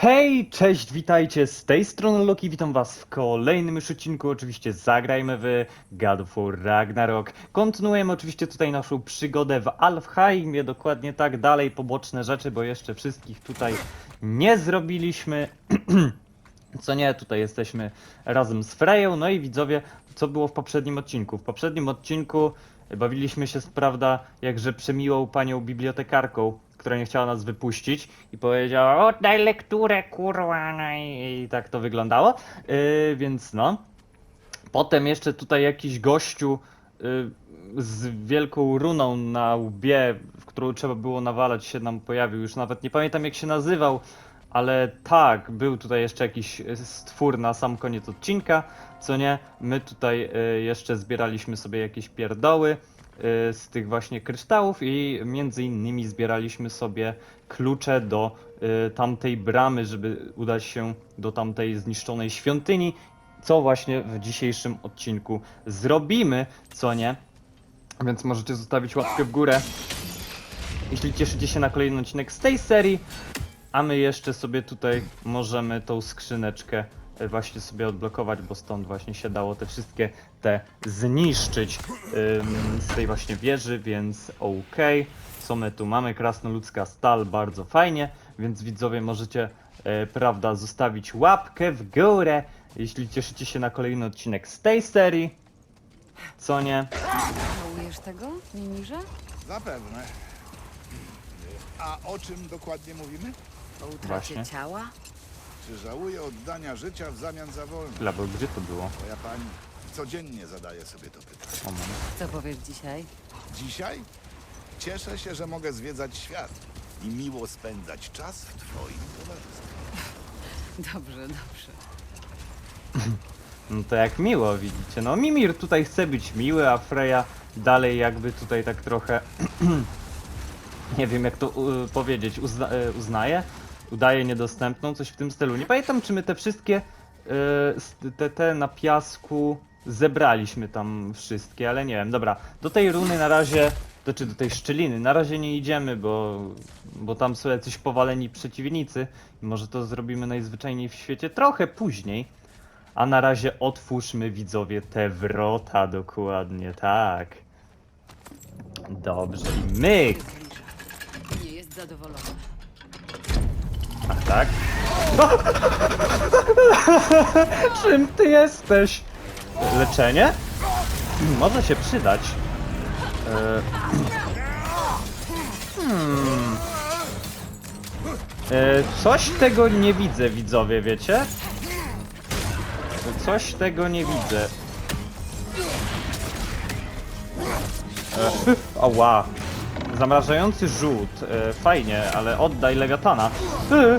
Hej, cześć, witajcie, z tej strony Loki, witam was w kolejnym już odcinku, oczywiście zagrajmy w God of War Ragnarok. Kontynuujemy oczywiście tutaj naszą przygodę w Alfheimie, dokładnie tak, dalej poboczne rzeczy, bo jeszcze wszystkich tutaj nie zrobiliśmy. Co nie, tutaj jesteśmy razem z Freją, no i widzowie, co było w poprzednim odcinku? W poprzednim odcinku bawiliśmy się, prawda, jakże przemiłą panią bibliotekarką, która nie chciała nas wypuścić i powiedziała, oddaj lekturę, kurwa, no i, i tak to wyglądało, yy, więc no. Potem jeszcze tutaj jakiś gościu y, z wielką runą na łbie, w którą trzeba było nawalać się nam pojawił. Już nawet nie pamiętam jak się nazywał, ale tak, był tutaj jeszcze jakiś y, stwór na sam koniec odcinka, co nie? My tutaj y, jeszcze zbieraliśmy sobie jakieś pierdoły y, z tych właśnie kryształów i między innymi zbieraliśmy sobie klucze do tamtej bramy, żeby udać się do tamtej zniszczonej świątyni co właśnie w dzisiejszym odcinku zrobimy, co nie. Więc możecie zostawić łapkę w górę, jeśli cieszycie się na kolejny odcinek z tej serii. A my jeszcze sobie tutaj możemy tą skrzyneczkę e, właśnie sobie odblokować, bo stąd właśnie się dało te wszystkie te zniszczyć ym, z tej właśnie wieży, więc okej. Co my tu mamy? Krasnoludzka stal, bardzo fajnie, więc widzowie możecie, e, prawda, zostawić łapkę w górę, jeśli cieszycie się na kolejny odcinek z tej serii. Co nie? Żałujesz tego, Mimirze? Zapewne. A o czym dokładnie mówimy? O utracie Właśnie. ciała? Czy żałuję oddania życia w zamian za wolność? Bo gdzie to było? Moja pani codziennie zadaje sobie to pytanie. Moment. Co powiesz dzisiaj? Dzisiaj cieszę się, że mogę zwiedzać świat i miło spędzać czas w twoim towarzystwie. Dobrze, dobrze. No to jak miło, widzicie. No Mimir tutaj chce być miły, a Freya dalej jakby tutaj tak trochę... nie wiem jak to u, powiedzieć, uzna, e, uznaje? Udaje niedostępną, coś w tym stylu. Nie pamiętam czy my te wszystkie, s- te, te na piasku zebraliśmy tam wszystkie, ale nie wiem. Dobra, do tej runy na razie, znaczy do tej szczeliny na razie nie idziemy, bo, bo tam są jacyś powaleni przeciwnicy. Może to zrobimy najzwyczajniej w świecie trochę później. A na razie otwórzmy widzowie te wrota dokładnie, tak. Dobrze, i myk! Nie jest zadowolona. Tak? Czym ty jesteś? Leczenie? Może się przydać. E, Hmm. E, Coś tego nie widzę, widzowie, wiecie? Coś tego nie widzę. E, Ała. Zamrażający rzut. E, fajnie, ale oddaj lewiatana. E.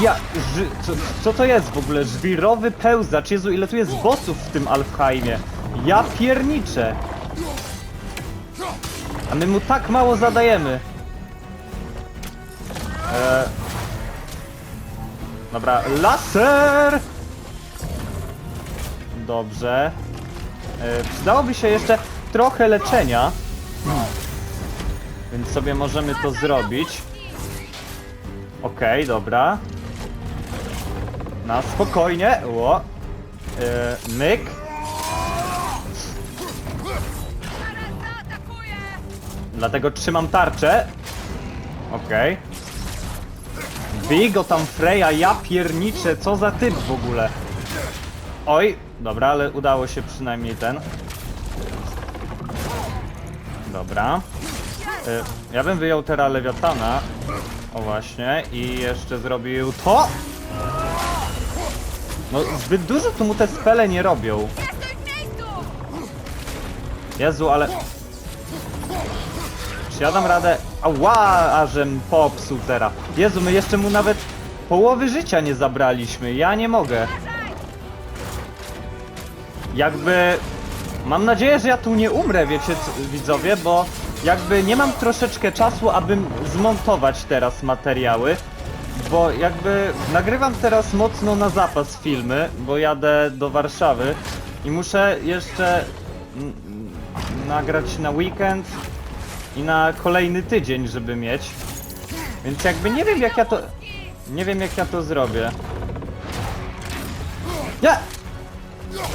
Ja, ży, co, co to jest w ogóle? Żwirowy pełzacz. Jezu, ile tu jest bossów w tym Alfheimie. Ja pierniczę. A my mu tak mało zadajemy. E... Dobra, laser! Dobrze. E, przydałoby się jeszcze trochę leczenia. Więc sobie możemy to zrobić. Okej, dobra. Na spokojnie. Ło. E, myk. Dlatego trzymam tarczę. Okej. Bij go tam Freya, ja pierniczę, co za typ w ogóle. Oj, dobra, ale udało się przynajmniej ten. Dobra. Y, ja bym wyjął teraz lewiatana. O właśnie, i jeszcze zrobił to. No, zbyt dużo tu mu te spele nie robią. Jezu, ale... Czy ja dam radę? Ała, ażem popsuł teraz. Jezu, my jeszcze mu nawet połowy życia nie zabraliśmy. Ja nie mogę. Jakby... Mam nadzieję, że ja tu nie umrę, wiecie, widzowie, bo jakby nie mam troszeczkę czasu, abym zmontować teraz materiały, bo jakby nagrywam teraz mocno na zapas filmy, bo jadę do Warszawy i muszę jeszcze nagrać na weekend i na kolejny tydzień, żeby mieć. Więc jakby nie wiem jak ja to... Nie wiem jak ja to zrobię. Nie!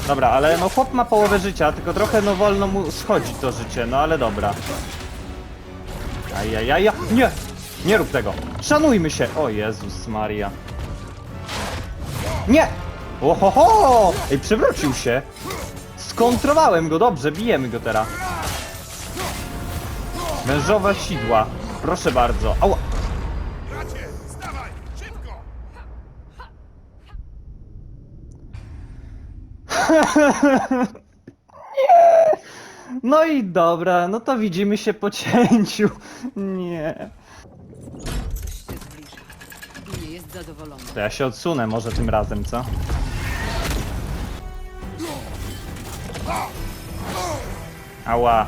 Dobra, ale no chłop ma połowę życia, tylko trochę no wolno mu schodzi to życie, no ale dobra. Ajajaj, nie! Nie rób tego! Szanujmy się! O Jezus Maria. Nie! Ohoho! Ej, przewrócił się! Skontrowałem go, dobrze, bijemy go teraz. Mężowe sidła. Proszę bardzo. Ała! No i dobra, no to widzimy się po cięciu. Nie. Nie. To ja się odsunę może tym razem, co? Ała.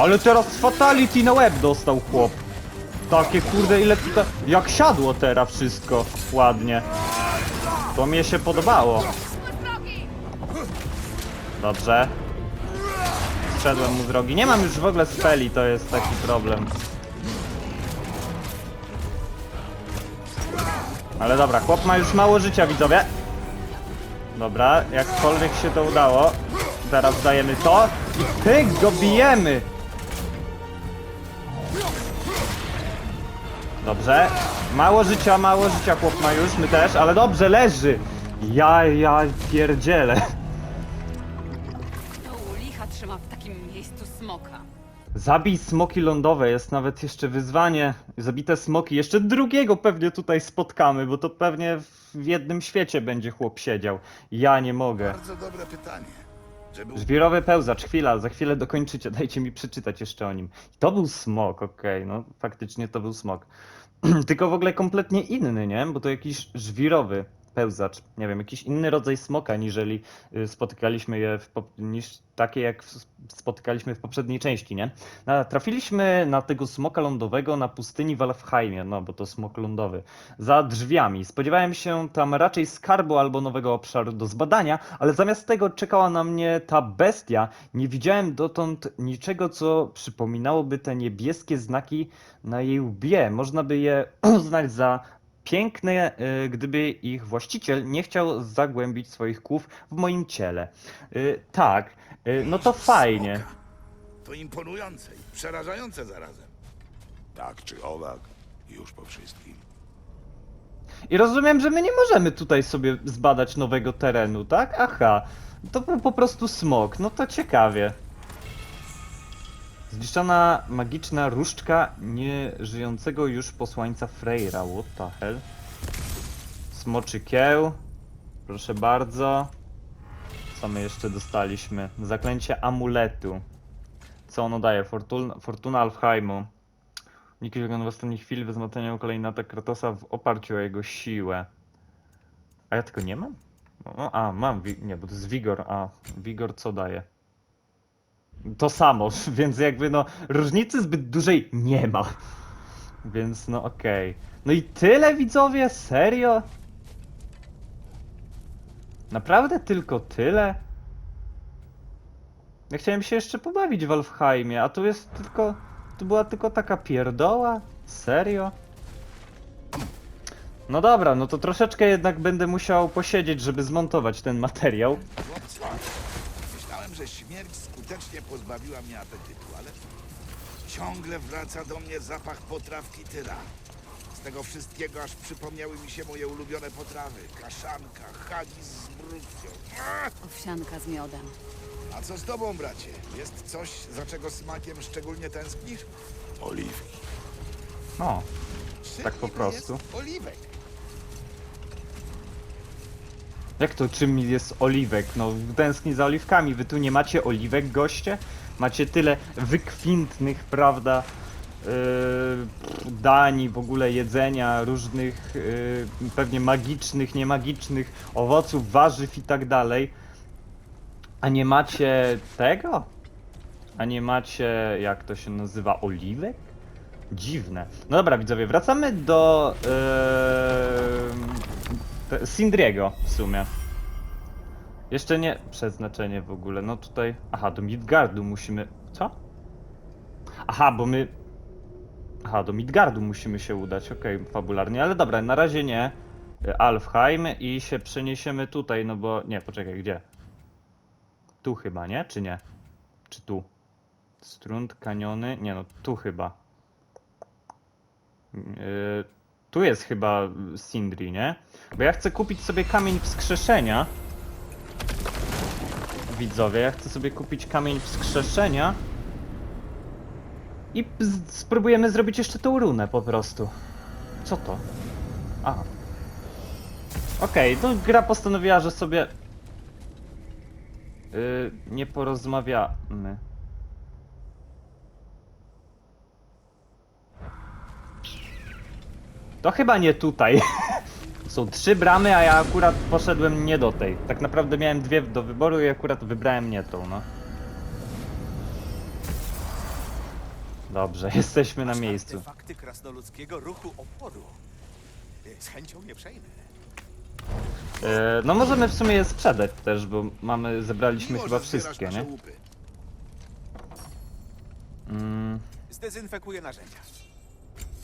Ale teraz fatality na łeb dostał chłop. Takie kurde ile tutaj... Jak siadło teraz wszystko. Ładnie. To mnie się podobało. Dobrze. Zszedłem mu drogi. Nie mam już w ogóle speli, to jest taki problem. Ale dobra, chłop ma już mało życia, widzowie. Dobra, jakkolwiek się to udało. Teraz dajemy to i pyk, go bijemy. Dobrze. Mało życia, mało życia chłop ma już, my też, ale dobrze, leży. Ja, ja pierdzielę. Kto u licha trzyma w takim miejscu smoka? Zabij smoki lądowe, jest nawet jeszcze wyzwanie. Zabite smoki, jeszcze drugiego pewnie tutaj spotkamy, bo to pewnie w jednym świecie będzie chłop siedział. Ja nie mogę. Bardzo dobre pytanie. Żwirowy pełzacz, chwila, za chwilę dokończycie, dajcie mi przeczytać jeszcze o nim. To był smok, okej, no faktycznie to był smok. Tylko w ogóle kompletnie inny, nie? Bo to jakiś żwirowy pełzacz. Nie wiem, jakiś inny rodzaj smoka, niżeli y, spotykaliśmy je, w, niż takie jak spotykaliśmy w poprzedniej części, nie? No, trafiliśmy na tego smoka lądowego na pustyni w Alfheimie, no bo to smok lądowy, za drzwiami. Spodziewałem się tam raczej skarbu albo nowego obszaru do zbadania, ale zamiast tego czekała na mnie ta bestia. Nie widziałem dotąd niczego, co przypominałoby te niebieskie znaki na jej łbie. Można by je uznać za piękne, y, gdyby ich właściciel nie chciał zagłębić swoich kłów w moim ciele. Y, Tak, y, no to fajnie. To imponujące i przerażające zarazem. Tak czy owak, już po wszystkim. I rozumiem, że my nie możemy tutaj sobie zbadać nowego terenu, tak? Aha, to był po prostu smok, no to ciekawie. Zniszczona magiczna różdżka nieżyjącego już posłańca Freyra, what the hell? Smoczy kieł, proszę bardzo. Co my jeszcze dostaliśmy? Zaklęcie amuletu. Co ono daje? Fortuna, Fortuna Alfheimu. Niki wygląda w ostatniej chwili wzmocnienia kolejny atak Kratosa w oparciu o jego siłę. A ja tego nie mam? O, a, mam, nie, bo to jest Vigor, a Vigor co daje? To samo, więc jakby no różnicy zbyt dużej nie ma. Więc no okej. No i tyle widzowie? Serio? Naprawdę tylko tyle? Ja chciałem się jeszcze pobawić w Alfheimie, a tu jest tylko... To była tylko taka pierdoła? Serio? No dobra, no to troszeczkę jednak będę musiał posiedzieć, żeby zmontować ten materiał. Że śmierć skutecznie pozbawiła mnie apetytu, ale ciągle wraca do mnie zapach potrawki tyra. Z tego wszystkiego aż przypomniały mi się moje ulubione potrawy. Kaszanka, hagis z brukwią. Ach! Owsianka z miodem. A co z tobą, bracie? Jest coś, za czego smakiem szczególnie tęsknisz? Oliwki. No, Czym Tak po niby prostu. Jest oliwek. Jak to czym jest oliwek? No, tęskni za oliwkami. Wy tu nie macie oliwek, goście? Macie tyle wykwintnych, prawda, yy, dań, w ogóle jedzenia, różnych, yy, pewnie magicznych, niemagicznych owoców, warzyw i tak dalej. A nie macie tego? A nie macie, jak to się nazywa, oliwek? Dziwne. No dobra, widzowie, wracamy do. em, Sindriego w sumie. Jeszcze nie przeznaczenie w ogóle. No tutaj. Aha, do Midgardu musimy. Co? Aha, bo my. Aha, do Midgardu musimy się udać, okej, fabularnie, ale dobra, na razie nie. Alfheim i się przeniesiemy tutaj, no bo. Nie, poczekaj, gdzie? Tu chyba, nie? Czy nie? Czy tu? Strunt, kaniony. Nie no, tu chyba. Yy, tu jest chyba Sindri, nie? Bo ja chcę kupić sobie kamień wskrzeszenia. Widzowie, ja chcę sobie kupić kamień wskrzeszenia. I spróbujemy zrobić jeszcze tą runę po prostu. Co to? A. Okej, no gra postanowiła, że sobie... Yy, nie porozmawiamy. To chyba nie tutaj. Są trzy bramy, a ja akurat poszedłem nie do tej. Tak naprawdę miałem dwie do wyboru i akurat wybrałem nie tą, no. Dobrze, jesteśmy na miejscu. Artefakty krasnoludzkiego ruchu oporu. Z chęcią nie przejmę. E, no możemy w sumie je sprzedać też, bo mamy, zebraliśmy Miło, chyba że zbierasz wszystkie, nasze nie? łupy. Mm. Zdezynfekuję narzędzia.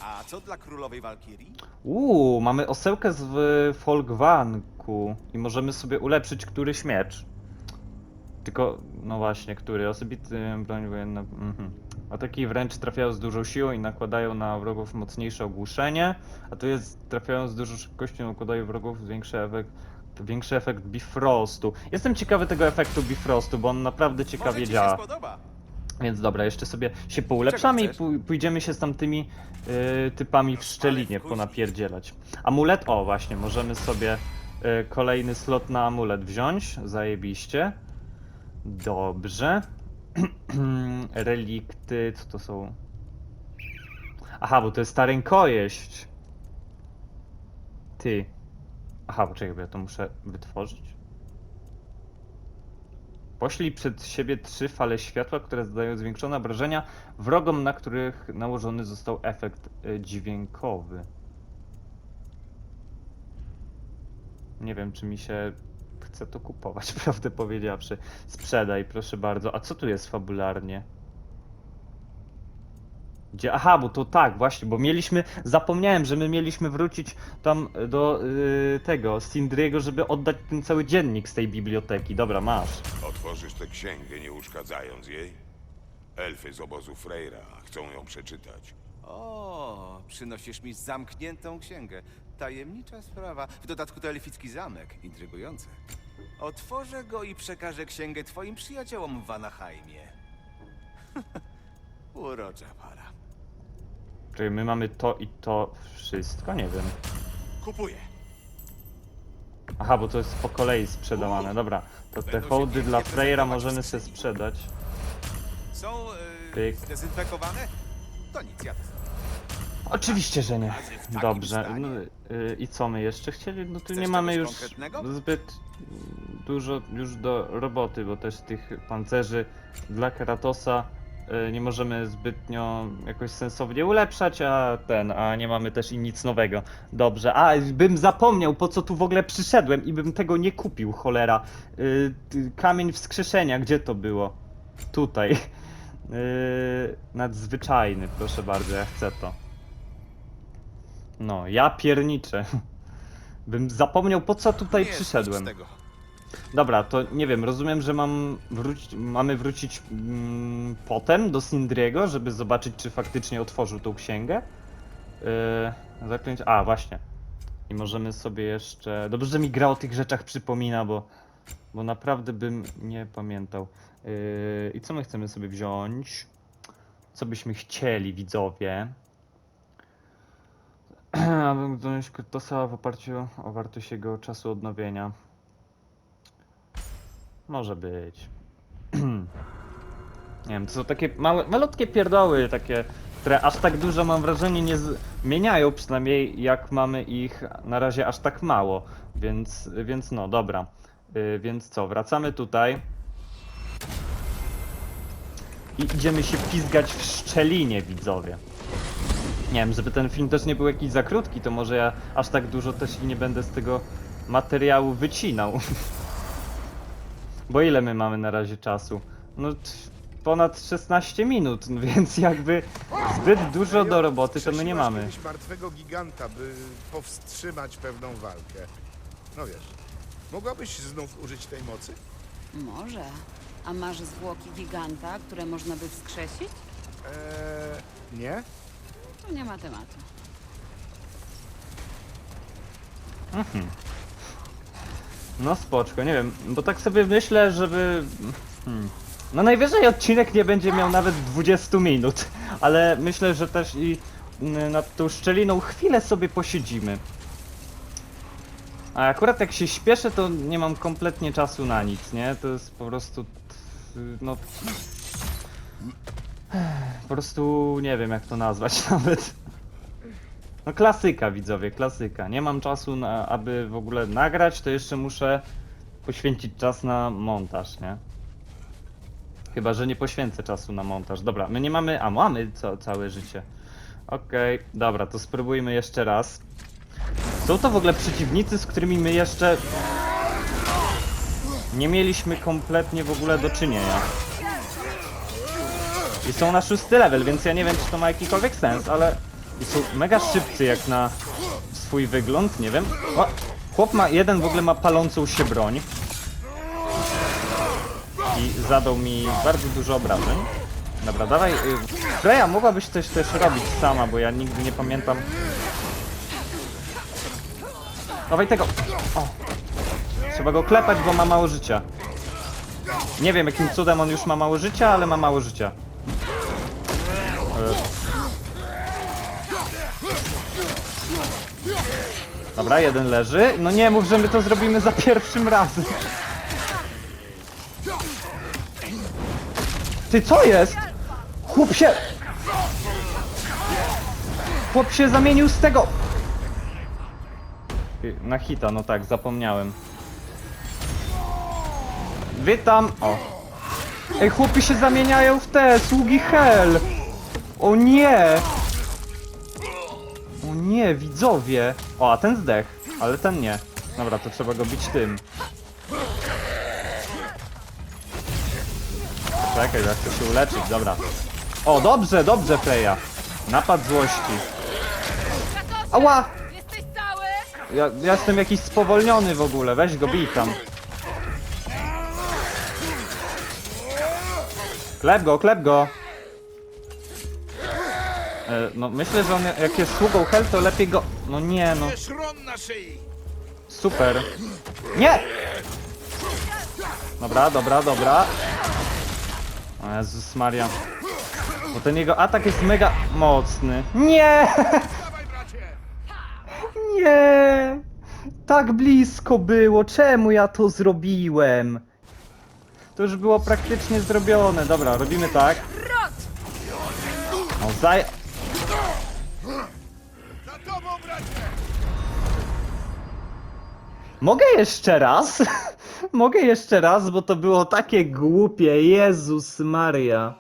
A co dla królowej Walkirii? Uuu, mamy osełkę z w Folkwanku i możemy sobie ulepszyć któryś miecz. Tylko, no właśnie, który? Osobity broń wojenna. Mhm. Ataki wręcz trafiają z dużą siłą i nakładają na wrogów mocniejsze ogłuszenie, a tu jest trafiają z dużą szybkością, nakładają wrogów większy efekt, większy efekt Bifrostu. Jestem ciekawy tego efektu Bifrostu, bo on naprawdę ciekawie Może ci działa. się spodoba. Więc dobra, jeszcze sobie się poulepszamy i pój- pójdziemy się z tamtymi y, typami w szczelinie ponapierdzielać. Amulet, o właśnie, możemy sobie y, kolejny slot na amulet wziąć, zajebiście. Dobrze. Relikty, co to są? Aha, bo to jest ta rękojeść. Ty. Aha, poczekaj, bo ja to muszę wytworzyć. Poślij przed siebie trzy fale światła, które zadają zwiększone obrażenia wrogom, na których nałożony został efekt y, dźwiękowy. Nie wiem, czy mi się chce to kupować, prawdę powiedziawszy. Sprzedaj, proszę bardzo. A co tu jest fabularnie? Gdzie? Aha, bo to tak, właśnie, bo mieliśmy. Zapomniałem, że my mieliśmy wrócić tam do y, tego Sindriego, żeby oddać ten cały dziennik z tej biblioteki. Dobra, masz. Otworzysz tę księgę, nie uszkadzając jej? Elfy z obozu Freyra chcą ją przeczytać. O, przynosisz mi zamkniętą księgę. Tajemnicza sprawa. W dodatku to elficki zamek. Intrygujące. Otworzę go i przekażę księgę twoim przyjaciołom w Vanaheimie. Urocza para. Czyli my mamy to i to wszystko? Nie wiem. Kupuję. Aha, bo to jest po kolei sprzedawane. Dobra, to te Będą się hołdy pięknie dla Freyra prezentować możemy w sobie sprzedać. Są Pyk. yy, zdezynfekowane? To nic, ja. Oczywiście, że nie. Razy w takim Dobrze. stanie. No, y, I co my jeszcze chcieli? No tu Chcesz nie mamy czegoś już konkretnego? zbyt dużo już do roboty, bo też tych pancerzy dla Kratosa y, nie możemy zbytnio jakoś sensownie ulepszać, a ten, a nie mamy też i nic nowego. Dobrze, a bym zapomniał po co tu w ogóle przyszedłem i bym tego nie kupił, cholera. Y, Kamień wskrzeszenia, gdzie to było? Tutaj. Yy, nadzwyczajny, proszę bardzo, ja chcę to. No, ja pierniczę. Bym zapomniał po co tutaj przyszedłem. z tego. Dobra, to nie wiem, rozumiem, że mam mamy wrócić mm, potem do Sindriego, żeby zobaczyć, czy faktycznie otworzył tą księgę. Yy, zaklęć... A, właśnie. I możemy sobie jeszcze... Dobrze, że mi gra o tych rzeczach przypomina, bo, bo naprawdę bym nie pamiętał. Yy, I co my chcemy sobie wziąć? Co byśmy chcieli, widzowie? Abym wziąć Kurtosa w oparciu o wartość jego czasu odnowienia. Może być. nie wiem, to są takie małe, malutkie pierdoły, takie, które aż tak dużo mam wrażenie nie zmieniają, przynajmniej jak mamy ich na razie aż tak mało. Więc, więc no, dobra. Yy, więc co, wracamy tutaj. I idziemy się pizgać w szczelinie, widzowie. Nie wiem, żeby ten film też nie był jakiś za krótki, to może ja aż tak dużo też i nie będę z tego materiału wycinał. Bo ile my mamy na razie czasu? No ponad 16 minut, no więc jakby zbyt dużo do roboty to my nie mamy. kiedyś martwego giganta, by powstrzymać pewną walkę. No wiesz, mogłabyś znów użyć tej mocy? Może. A masz zwłoki giganta, które można by wskrzesić? Eee, nie? To nie ma tematu. No spoczko, nie wiem, bo tak sobie myślę, żeby... Hmm. No najwyżej odcinek nie będzie miał nawet 20 minut, ale myślę, że też i mm, nad tą szczeliną chwilę sobie posiedzimy. A akurat jak się śpieszę, to nie mam kompletnie czasu na nic, nie? To jest po prostu... no... Po prostu nie wiem jak to nazwać nawet. No klasyka widzowie, klasyka. Nie mam czasu na, aby w ogóle nagrać, to jeszcze muszę poświęcić czas na montaż, nie? Chyba, że nie poświęcę czasu na montaż. Dobra, my nie mamy, a mamy ca całe życie. Okej, dobra, to spróbujmy jeszcze raz. Są to w ogóle przeciwnicy, z którymi my jeszcze nie mieliśmy kompletnie w ogóle do czynienia. I są na szósty level, więc ja nie wiem, czy to ma jakikolwiek sens, ale i są mega szybcy jak na swój wygląd, nie wiem. O, chłop ma, jeden w ogóle ma palącą się broń. I zadał mi bardzo dużo obrażeń. Dobra, dawaj. y, Freya, mogłabyś coś też robić sama, bo ja nigdy nie pamiętam. Dawaj tego! O! Trzeba go klepać, bo ma mało życia. Nie wiem jakim cudem on już ma mało życia, ale ma mało życia. Dobra, jeden leży. No nie mów, że my to zrobimy za pierwszym razem. Ty co jest? Chłop się... Chłop się zamienił z tego... Na hita, no tak, zapomniałem. Witam! O. Ej, chłopy się zamieniają w te, sługi Hell! O nie! Nie, widzowie! O, a ten zdech, ale ten nie. Dobra, to trzeba go bić tym. Czekaj, ja chcę się uleczyć, dobra. O, dobrze, dobrze, Freya. Napad złości. Ała! Jesteś cały? Ja, ja jestem jakiś spowolniony w ogóle, weź go bij tam. Klep go, klep go! E, no myślę, że on jak jest sługą Hel, to lepiej go... No nie, no super. Nie! Dobra, dobra, dobra. O Jezus Maria. Bo ten jego atak jest mega mocny. Nie! Nie! Tak blisko było, czemu ja to zrobiłem? To już było praktycznie zrobione. Dobra, robimy tak. No zaj... Za tobą, bracie! Mogę jeszcze raz? Mogę jeszcze raz, bo to było takie głupie. Jezus Maria.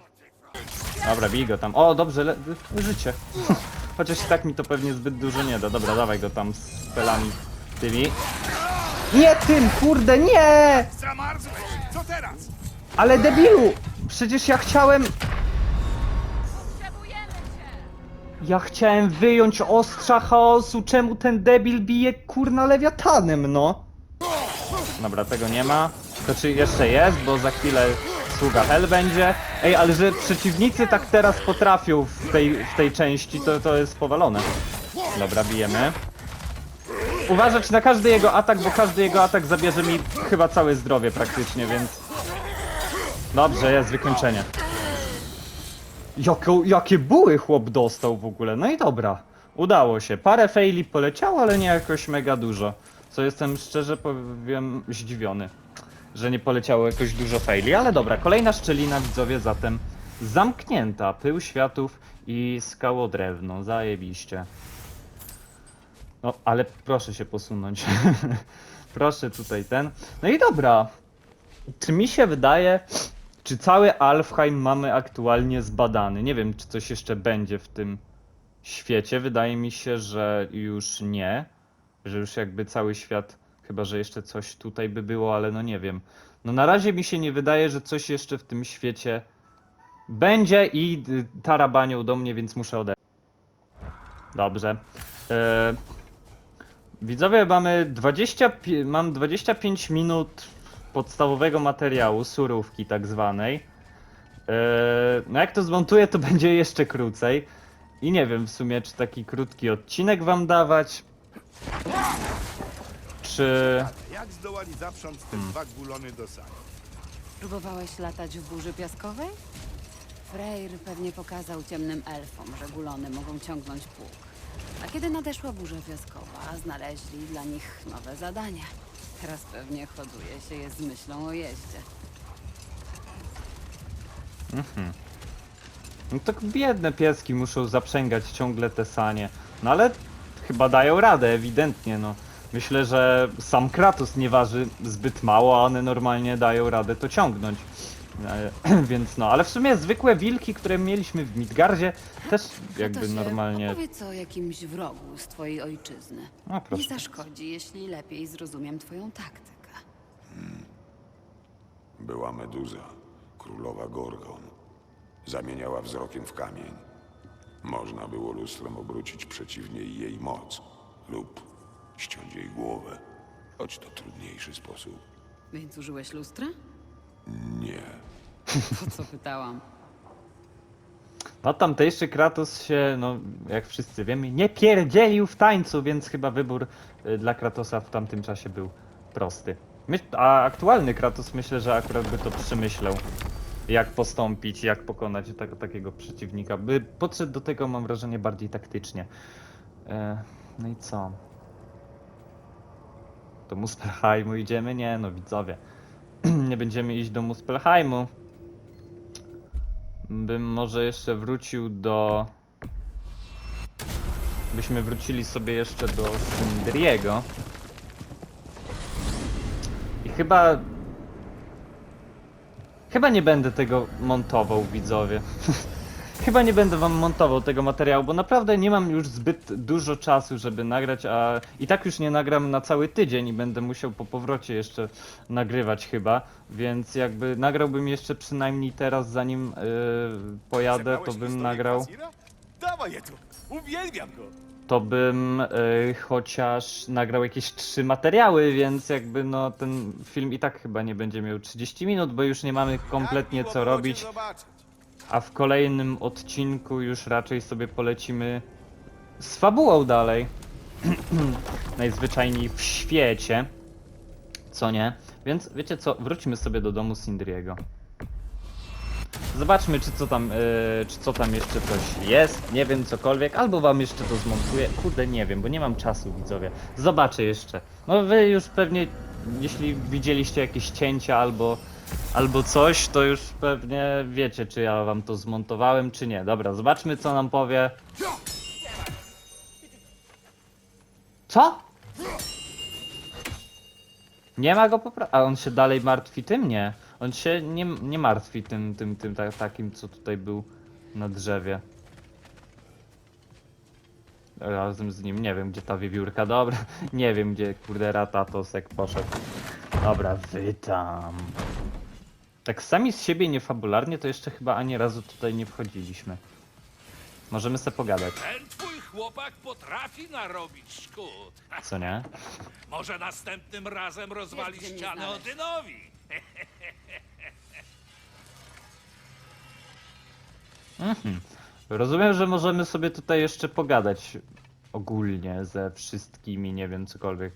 Dobra, bij go tam. O, dobrze, le... życie. Chociaż i tak mi to pewnie zbyt dużo nie da. Dobra, dawaj go tam z pelami tymi. Nie tym, kurde, nie! Zamarzłeś! Co teraz? Ale debilu! Przecież ja chciałem... Ja chciałem wyjąć ostrza chaosu, czemu ten debil bije kurna lewiatanem, no? Dobra, tego nie ma. Czy jeszcze jest, bo za chwilę sługa Hell będzie. Ej, ale że przeciwnicy tak teraz potrafią w tej, w tej części, to, to jest powalone. Dobra, bijemy. Uważać na każdy jego atak, bo każdy jego atak zabierze mi chyba całe zdrowie praktycznie, więc... Dobrze, jest wykończenie. Jaką, jakie buły chłop dostał w ogóle. No i dobra. Udało się. Parę faili poleciało, ale nie jakoś mega dużo. Co jestem szczerze powiem zdziwiony, że nie poleciało jakoś dużo faili. Ale dobra, kolejna szczelina widzowie zatem zamknięta. Pył światów i skałodrewno. Zajebiście. No, ale proszę się posunąć. proszę tutaj ten. No i dobra. Czy mi się wydaje, czy cały Alfheim mamy aktualnie zbadany? Nie wiem, czy coś jeszcze będzie w tym świecie. Wydaje mi się, że już nie. Że już jakby cały świat Chyba, że jeszcze coś tutaj by było, ale no nie wiem. No na razie mi się nie wydaje, że coś jeszcze w tym świecie będzie i y, tarabanią do mnie, więc muszę ode... Dobrze. E, widzowie, mamy 20, pi- mam 25 minut podstawowego materiału, surówki tak zwanej. E, no jak to zmontuję, to będzie jeszcze krócej. I nie wiem w sumie, czy taki krótki odcinek wam dawać. Czy... Jak zdołali zaprząc te Hmm. dwa gulony do sali? Próbowałeś latać w burzy piaskowej? Freyr pewnie pokazał ciemnym elfom, że gulony mogą ciągnąć pług. A kiedy nadeszła burza piaskowa, znaleźli dla nich nowe zadanie. Teraz pewnie hoduje się je z myślą o jeździe. No to biedne pieski muszą zaprzęgać ciągle te sanie. No ale chyba dają radę, ewidentnie, no. Myślę, że sam Kratos nie waży zbyt mało, a one normalnie dają radę to ciągnąć. E, Więc no, ale w sumie zwykłe wilki, które mieliśmy w Midgardzie, też jakby normalnie... Opowiedz o jakimś wrogu z twojej ojczyzny. No Nie proszę. zaszkodzi, jeśli lepiej zrozumiem twoją taktykę. Była Meduza, królowa Gorgon. Zamieniała wzrokiem w kamień. Można było lustrem obrócić przeciwnie jej moc lub ściąć jej głowę, choć to trudniejszy sposób. Więc użyłeś lustra? Nie. Po co pytałam? No tamtejszy Kratos się, no jak wszyscy wiemy, nie pierdzielił w tańcu, więc chyba wybór y, dla Kratosa w tamtym czasie był prosty. A aktualny Kratos myślę, że akurat by to przemyślał. Jak postąpić, jak pokonać tak, takiego przeciwnika. By podszedł do tego, mam wrażenie, bardziej taktycznie. E, no i co? Do Muspelheimu idziemy? Nie, no widzowie. nie będziemy iść do Muspelheimu bym może jeszcze wrócił do. Byśmy wrócili sobie jeszcze do Sindriego. I chyba. Chyba nie będę tego montował, widzowie. chyba nie będę wam montował tego materiału, bo naprawdę nie mam już zbyt dużo czasu, żeby nagrać, a i tak już nie nagram na cały tydzień i będę musiał po powrocie jeszcze nagrywać chyba, więc jakby nagrałbym jeszcze przynajmniej teraz, zanim yy, pojadę, to bym nagrał? Dawaj je tu! Uwielbiam go! to bym yy, chociaż nagrał jakieś trzy materiały, więc jakby no ten film i tak chyba nie będzie miał 30 minut, bo już nie mamy kompletnie Tak co było cię robić. A w kolejnym odcinku już raczej sobie polecimy z fabułą dalej. Najzwyczajniej w świecie. Co nie? Więc wiecie co, wróćmy sobie do domu Sindriego. Zobaczmy, czy co tam, yy, czy co tam jeszcze coś jest, nie wiem, cokolwiek, albo wam jeszcze to zmontuję. Kurde, nie wiem, bo nie mam czasu, widzowie. Zobaczę jeszcze. No wy już pewnie, jeśli widzieliście jakieś cięcia albo, albo coś, to już pewnie wiecie, czy ja wam to zmontowałem, czy nie. Dobra, zobaczmy, co nam powie. Co? Nie ma go popra... A on się dalej martwi tym? Nie. On się nie, nie martwi tym, tym, tym ta, takim, co tutaj był na drzewie. Razem z nim, nie wiem gdzie ta wiewiórka, dobra. Nie wiem gdzie, kurde, Ratatosek poszedł. Dobra, wy tam. Tak sami z siebie niefabularnie to jeszcze chyba ani razu tutaj nie wchodziliśmy. Możemy sobie pogadać, Ten twój chłopak potrafi narobić szkód. co nie? Może następnym razem rozwali gdzie mnie ścianę znaleźć. Odynowi. Rozumiem, że możemy sobie tutaj jeszcze pogadać ogólnie ze wszystkimi, nie wiem, cokolwiek.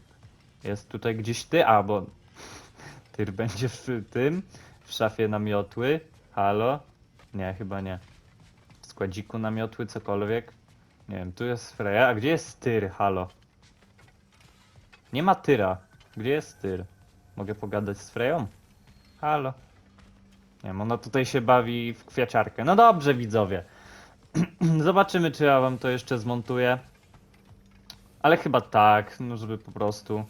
Jest tutaj gdzieś ty, a bo tyr będzie w tym, w szafie namiotły. Halo? Nie, chyba nie. W składziku namiotły, cokolwiek. Nie wiem, tu jest Freya, a gdzie jest tyr? Halo? Nie ma tyra. Gdzie jest tyr? Mogę pogadać z Freją? Halo? Nie wiem, ona tutaj się bawi w kwiaciarkę. No dobrze, widzowie. Zobaczymy, czy ja wam to jeszcze zmontuję. Ale chyba tak, no żeby po prostu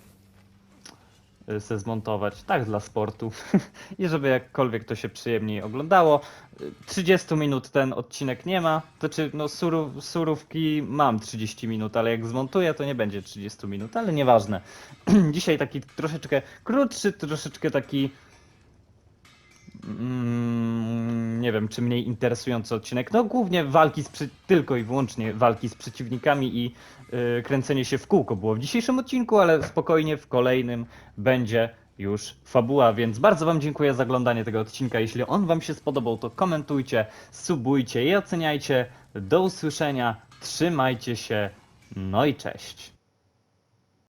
se zmontować, tak dla sportu i żeby jakkolwiek to się przyjemniej oglądało. Y, 30 minut ten odcinek nie ma, to czy no surów, surówki mam 30 minut, ale jak zmontuję to nie będzie 30 minut, ale nieważne. Dzisiaj taki troszeczkę krótszy, troszeczkę taki Mm, nie wiem, czy mniej interesujący odcinek. No głównie walki z przy... tylko i wyłącznie walki z przeciwnikami i yy, kręcenie się w kółko było w dzisiejszym odcinku, ale spokojnie w kolejnym będzie już fabuła, więc bardzo wam dziękuję za oglądanie tego odcinka. Jeśli on wam się spodobał, to komentujcie, subujcie i oceniajcie. Do usłyszenia, trzymajcie się, no i cześć.